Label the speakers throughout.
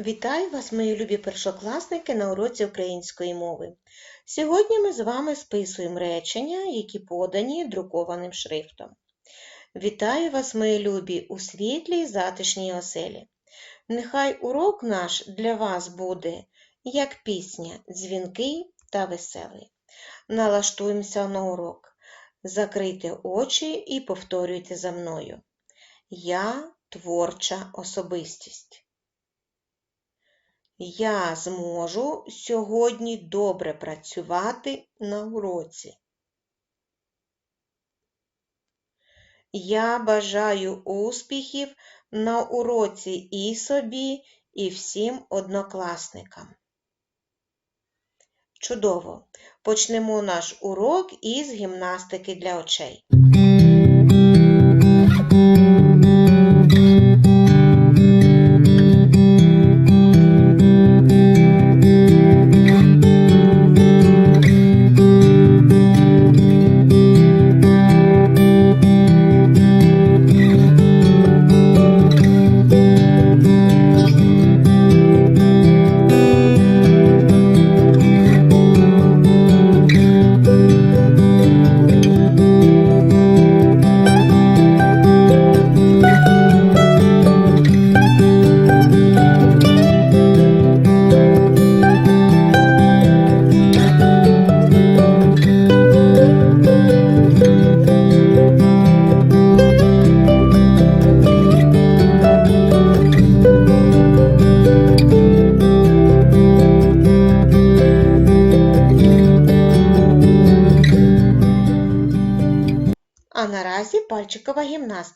Speaker 1: Вітаю вас, мої любі першокласники, на уроці української мови. Сьогодні ми з вами списуємо речення, які подані друкованим шрифтом. Вітаю вас, мої любі, у світлій затишній оселі. Нехай урок наш для вас буде, як пісня, дзвінкий та веселий. Налаштуємося на урок. Закрийте очі і повторюйте за мною. Я творча особистість. Я зможу сьогодні добре працювати на уроці. Я бажаю успіхів на уроці і собі, і всім однокласникам. Чудово! Почнемо наш урок із гімнастики для очей.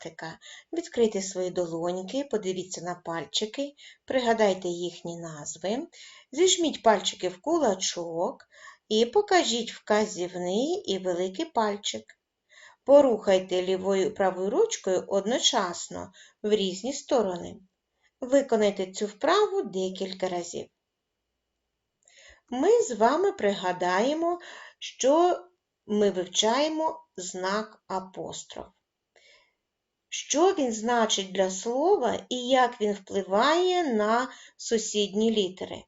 Speaker 1: Гімнастика. Відкрийте свої долоньки, подивіться на пальчики, пригадайте їхні назви, зіжміть пальчики в кулачок і покажіть вказівний і великий пальчик. Порухайте лівою і правою ручкою одночасно в різні сторони. Виконайте цю вправу декілька разів. Ми з вами пригадаємо, що ми вивчаємо знак апостроф. Що він значить для слова і як він впливає на сусідні літери?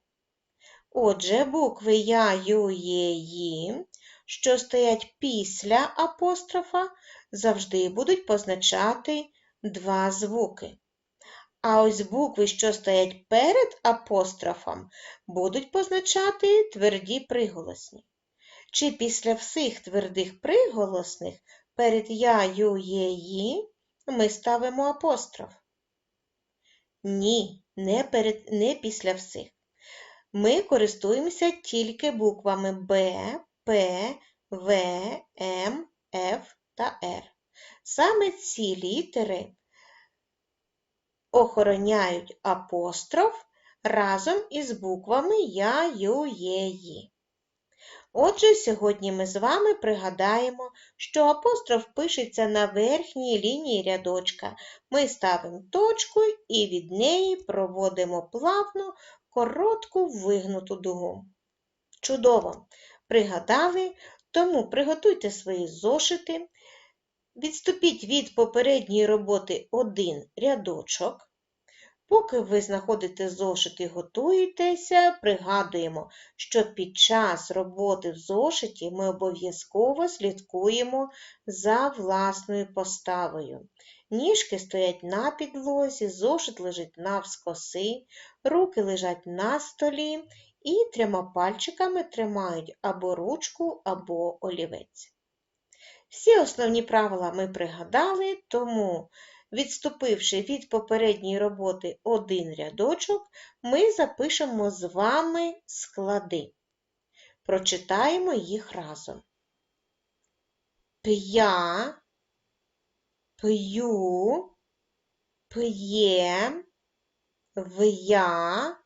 Speaker 1: Отже, букви Я, Ю, Є, Ї, що стоять після апострофа, завжди будуть позначати два звуки. А ось букви, що стоять перед апострофом, будуть позначати тверді приголосні. Чи після всіх твердих приголосних перед я, ю, є, ї ми ставимо апостроф? Ні, не, перед, не після всіх. Ми користуємося тільки буквами Б, П, В, М, Ф та Р. Саме ці літери охороняють апостроф разом із буквами Я, Ю, Є, Ї. Отже, сьогодні ми з вами пригадаємо, що апостроф пишеться на верхній лінії рядочка. Ми ставимо точку і від неї проводимо плавну, коротку вигнуту дугу. Чудово! Пригадали, тому приготуйте свої зошити, відступіть від попередньої роботи один рядочок. Поки ви знаходите зошит і готуєтеся, пригадуємо, що під час роботи в зошиті ми обов'язково слідкуємо за власною поставою. Ніжки стоять на підлозі, зошит лежить навскоси, руки лежать на столі і трьома пальчиками тримають або ручку, або олівець. Всі основні правила ми пригадали, тому Відступивши від попередньої роботи один рядочок, ми запишемо з вами склади. Прочитаємо їх разом. П'я, п'ю, п'є, в'я,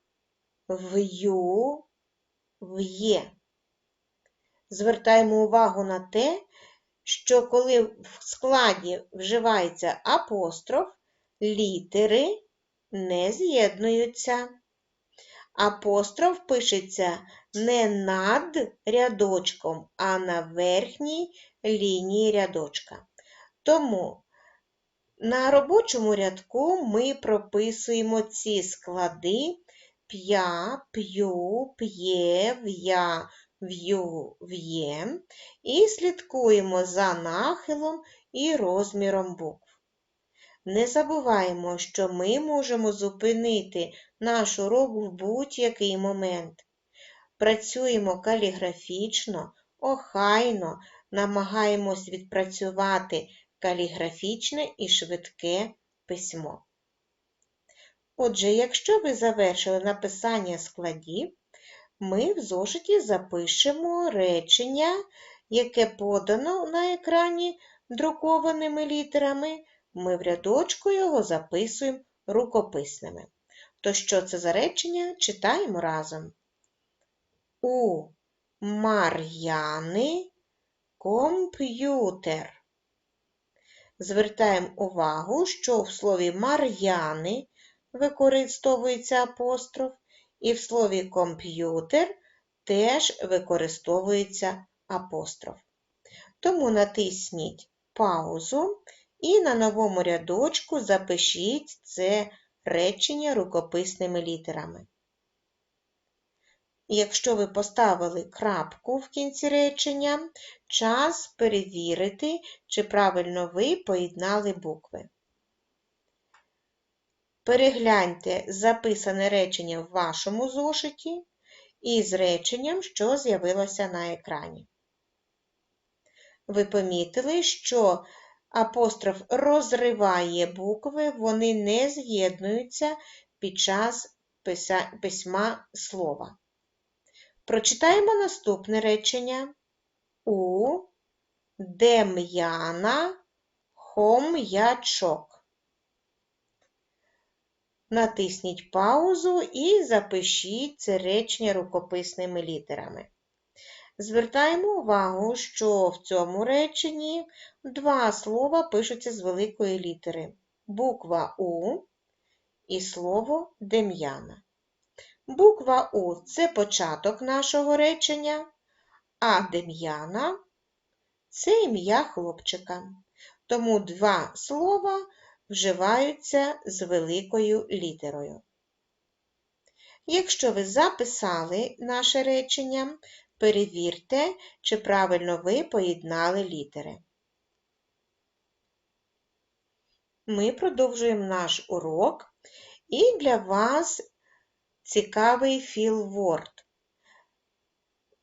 Speaker 1: в'ю, в'є. Звертаємо увагу на те, що коли в складі вживається апостроф, літери не з'єднуються. Апостроф пишеться не над рядочком, а на верхній лінії рядочка. Тому на робочому рядку ми прописуємо ці склади п'я, п'ю, п'є, в'я, в'ю, в'є і слідкуємо за нахилом і розміром букв. Не забуваємо, що ми можемо зупинити наш урок в будь-який момент. Працюємо каліграфічно, охайно, намагаємось відпрацювати каліграфічне і швидке письмо. Отже, якщо ви завершили написання складів, ми в зошиті запишемо речення, яке подано на екрані друкованими літерами, ми в рядочку його записуємо рукописними. То що це за речення? Читаємо разом. У Мар'яни комп'ютер. Звертаємо увагу, що в слові Мар'яни використовується апостроф, і в слові комп'ютер теж використовується апостроф. Тому натисніть паузу і на новому рядочку запишіть це речення рукописними літерами. Якщо ви поставили крапку в кінці речення, час перевірити, чи правильно ви поєднали букви. Перегляньте записане речення в вашому зошиті із реченням, що з'явилося на екрані. Ви помітили, що апостроф розриває букви, вони не з'єднуються під час письма слова. Прочитаємо наступне речення у Дем'яна хом'ячок. Натисніть паузу і запишіть це речення рукописними літерами. Звертаємо увагу, що в цьому реченні два слова пишуться з великої літери буква У і слово Дем'яна. Буква У це початок нашого речення, а Дем'яна це ім'я хлопчика. Тому два слова вживаються з великою літерою. Якщо ви записали наше речення, перевірте, чи правильно ви поєднали літери. Ми продовжуємо наш урок, і для вас цікавий філворд.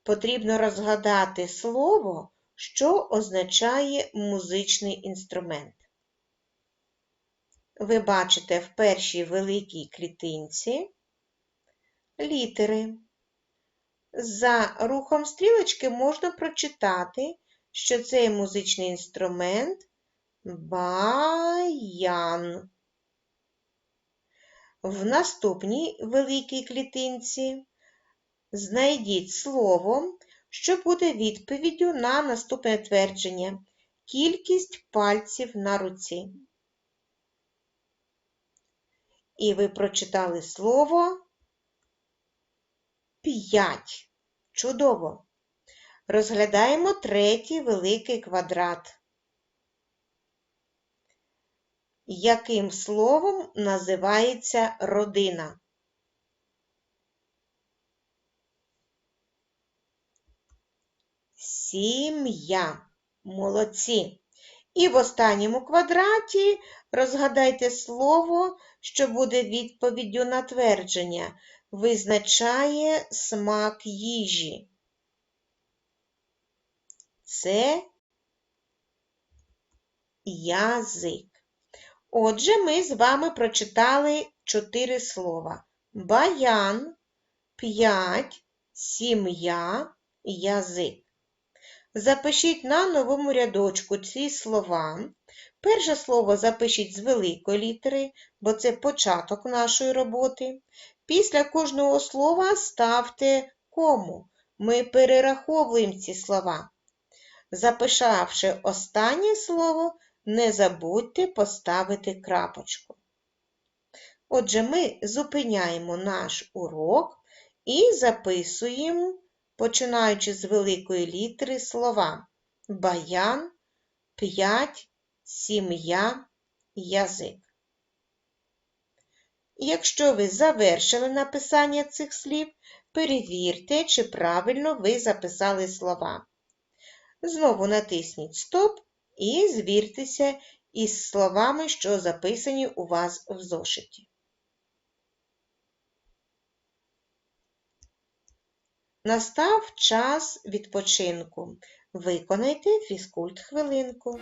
Speaker 1: Потрібно розгадати слово, що означає музичний інструмент. Ви бачите в першій великій клітинці літери. За рухом стрілочки можна прочитати, що цей музичний інструмент баян. В наступній великій клітинці знайдіть слово, що буде відповіддю на наступне твердження кількість пальців на руці. І ви прочитали слово п'ять. Чудово! Розглядаємо третій великий квадрат. Яким словом називається родина? Сім'я. Молодці. І в останньому квадраті розгадайте слово, що буде відповіддю на твердження, визначає смак їжі. Це язик. Отже, ми з вами прочитали чотири слова: баян, п'ять, сім'я, язик. Запишіть на новому рядочку ці слова. Перше слово запишіть з великої літери, бо це початок нашої роботи. Після кожного слова ставте кому. Ми перераховуємо ці слова. Запишавши останнє слово, не забудьте поставити крапочку. Отже, ми зупиняємо наш урок і записуємо, починаючи з великої літери слова баян, п'ять, сім'я, язик. Якщо ви завершили написання цих слів, перевірте, чи правильно ви записали слова. Знову натисніть Стоп і звіртеся із словами, що записані у вас в зошиті. Настав час відпочинку. Виконайте фізкульт хвилинку.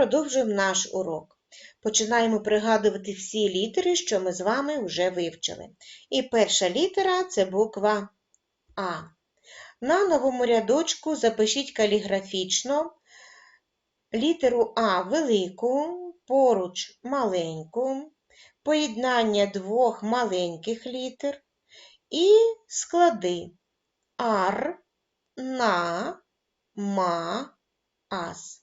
Speaker 1: Продовжуємо наш урок. Починаємо пригадувати всі літери, що ми з вами вже вивчили. І перша літера це буква А. На новому рядочку запишіть каліграфічно літеру А велику, поруч маленьку, поєднання двох маленьких літер і склади ар, на, ма, ас.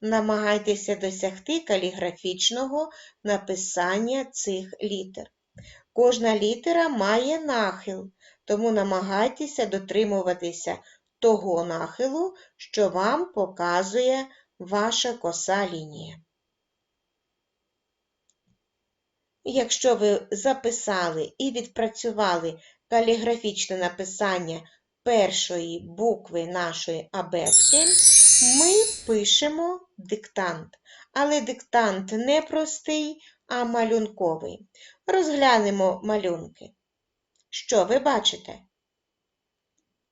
Speaker 1: Намагайтеся досягти каліграфічного написання цих літер. Кожна літера має нахил, тому намагайтеся дотримуватися того нахилу, що вам показує ваша коса лінія. Якщо ви записали і відпрацювали каліграфічне написання першої букви нашої абетки, ми пишемо диктант. Але диктант не простий, а малюнковий. Розглянемо малюнки. Що ви бачите?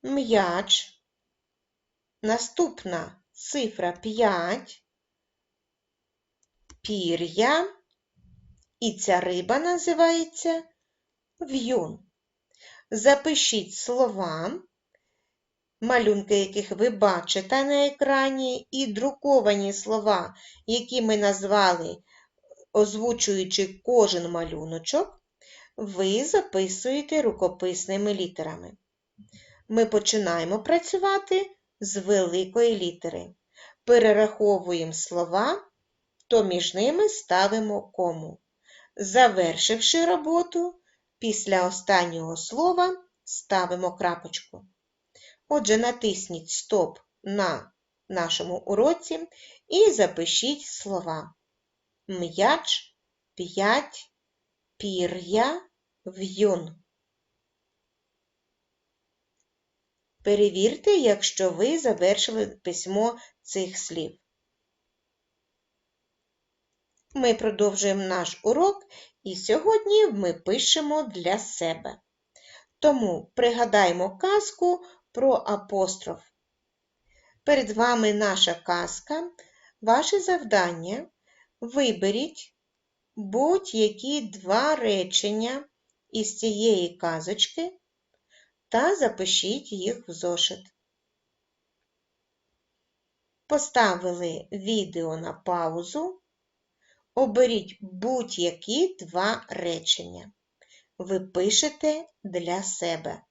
Speaker 1: М'яч. Наступна цифра 5, пір'я. І ця риба називається в'юн. Запишіть слова, малюнки, яких ви бачите на екрані, і друковані слова, які ми назвали, озвучуючи кожен малюночок, ви записуєте рукописними літерами. Ми починаємо працювати з великої літери. Перераховуємо слова, то між ними ставимо кому. Завершивши роботу, після останнього слова ставимо крапочку. Отже, натисніть Стоп на нашому уроці і запишіть слова. М'яч, п'ять, пір'я, в'юн. Перевірте, якщо ви завершили письмо цих слів. Ми продовжуємо наш урок, і сьогодні ми пишемо для себе. Тому пригадаємо казку про апостроф. Перед вами наша казка. Ваше завдання виберіть будь-які два речення із цієї казочки та запишіть їх в зошит. Поставили відео на паузу. Оберіть будь-які два речення. Ви пишете для себе.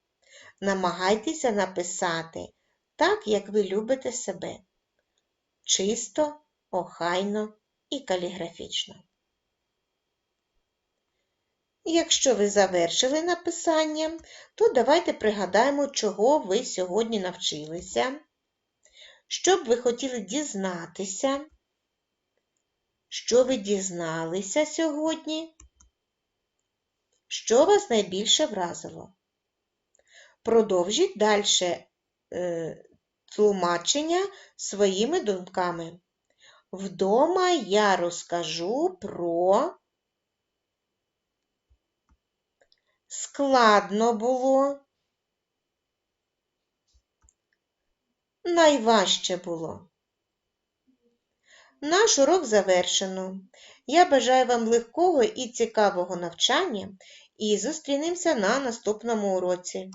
Speaker 1: Намагайтеся написати так, як ви любите себе. Чисто, охайно і каліграфічно. Якщо ви завершили написання, то давайте пригадаємо, чого ви сьогодні навчилися, що б ви хотіли дізнатися, що ви дізналися сьогодні, що вас найбільше вразило. Продовжіть далі е, тлумачення своїми думками. Вдома я розкажу про складно було, найважче було. Наш урок завершено. Я бажаю вам легкого і цікавого навчання і зустрінемося на наступному уроці.